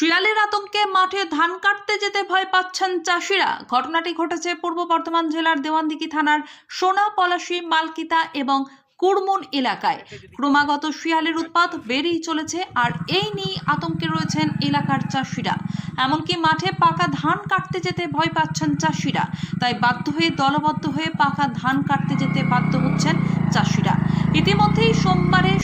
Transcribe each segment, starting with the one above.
শিয়ালের আতঙ্কে মাঠে ধান কাটতে যেতে ভয় পাচ্ছেন চাষিরা। ঘটনাটি ঘটেছে পূর্ব বর্ধমান জেলার দেওয়ানদিঘি থানার সোনা, পলাশী, মালকিতা এবং কুড়মুন এলাকায়। ক্রমাগত শিয়ালের উৎপাত বেড়েই চলেছে আর এই নিয়ে আতঙ্কে রয়েছেন এলাকার চাষিরা। এমনকি মাঠে পাকা ধান কাটতে যেতে ভয় পাচ্ছেন চাষিরা। তাই বাধ্য হয়ে দলবদ্ধ হয়ে পাকা ধান কাটতে যেতে বাধ্য হচ্ছেন চাষিরা। ইতিমধ্যেই সোমবারে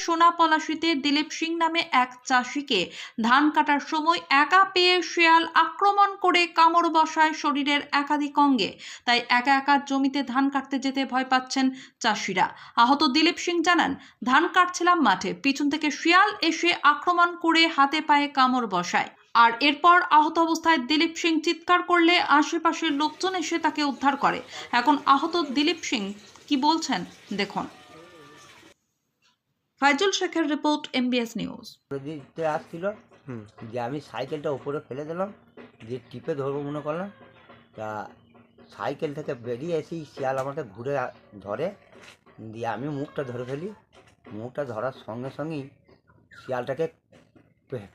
সোনা পলাশিতে দিলীপ সিং নামে এক চাষিকে ধান কাটার সময় একা পেয়ে শেয়াল আক্রমণ করে কামড় বসায় শরীরের একাধিক অঙ্গে। তাই একা একা জমিতে ধান কাটতে যেতে ভয় পাচ্ছেন চাষিরা। আহত দিলীপ সিং জানান, ধান কাটছিলাম মাঠে, পিছন থেকে শিয়াল এসে আক্রমণ করে হাতে পায়ে কামড় বসায়। আর এরপর আহত অবস্থায় দিলীপ সিং চিৎকার করলে আশেপাশের লোকজন এসে তাকে উদ্ধার করে। এখন আহত দিলীপ সিং কি বলছেন, দেখুন। ফাইজুল শেখের রিপোর্ট এমবিএস নিউজ দিতে আসছিল যে আমি সাইকেলটা উপরে ফেলে দিলাম দিয়ে টিপে ধরবো মনে করলাম তা সাইকেল থেকে বেরিয়ে এসেই শিয়াল আমাকে ঘুরে ধরে দিয়ে আমি মুখটা ধরে ফেলি। মুখটা ধরার সঙ্গে সঙ্গেই শিয়ালটাকে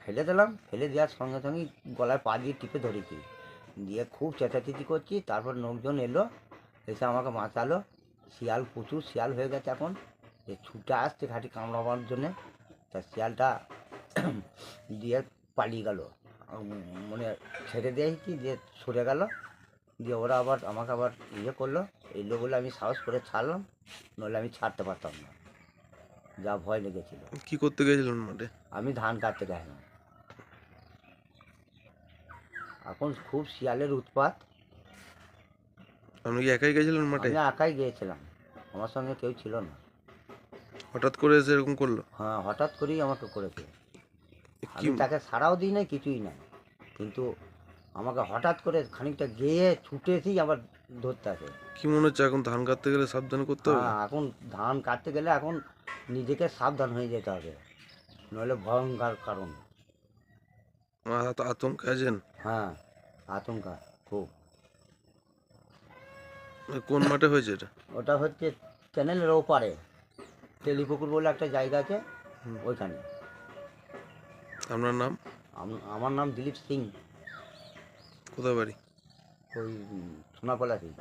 ফেলে দিলাম ফেলে দেওয়ার সঙ্গে সঙ্গেই গলায় পা দিয়ে টিপে ধরেছি। দিয়ে খুব চেঁচাচেঁচি করছি তারপর লোকজন এলো এসে আমাকে বাঁচালো। শিয়াল প্রচুর শিয়াল হয়ে গেছে এখন। যে ছুটে আসছে ঘাটি কামড়াবার জন্যে তা শিয়ালটা দিয়ে পালিয়ে গেল। মানে ছেড়ে দিয়েছি দিয়ে সরে গেল। দিয়ে ওরা আবার আমাকে আবার ইয়ে করল। এলো বলে আমি সাহস করে ছাড়লাম নইলে আমি ছাড়তে পারতাম না। যা ভয় লেগেছিল। কি করতে গেছিলেন মাঠে? আমি ধান কাটতে গেলাম। এখন খুব শিয়ালের উৎপাত। আপনি কি একাই গেছিলেন মাঠে? আমি একাই গিয়েছিলাম। আমার সঙ্গে কেউ ছিল না। হঠাৎ করে এসে এরকম করল? হ্যাঁ হঠাৎ করেই আমাকে করেছে। আমি তাকে সারাও দিই নাই কিছুই নাই। কিন্তু আমাকে হঠাৎ করে খানিকটা গিয়ে ছুটে এসেই আবার ধরতে আসে। কি মনে হচ্ছে এখন ধান কাটতে গেলে সাবধান করতে হবে? হ্যাঁ এখন ধান কাটতে গেলে এখন নিজেকে সাবধান হয়ে যেতে হবে। নইলে ভয়ঙ্কর কারণ। আতঙ্কে আছেন? হ্যাঁ আতঙ্কা খুব। কোন মাঠে হয়েছে এটা? ওটা হচ্ছে চ্যানেলের ওপারে। তেলিপুকুর বলে একটা জায়গা আছে ওইখানে। আপনার নাম? আম- আমার নাম দিলীপ সিং। কোথায় বাড়ি? ওই সোনাপলা সিং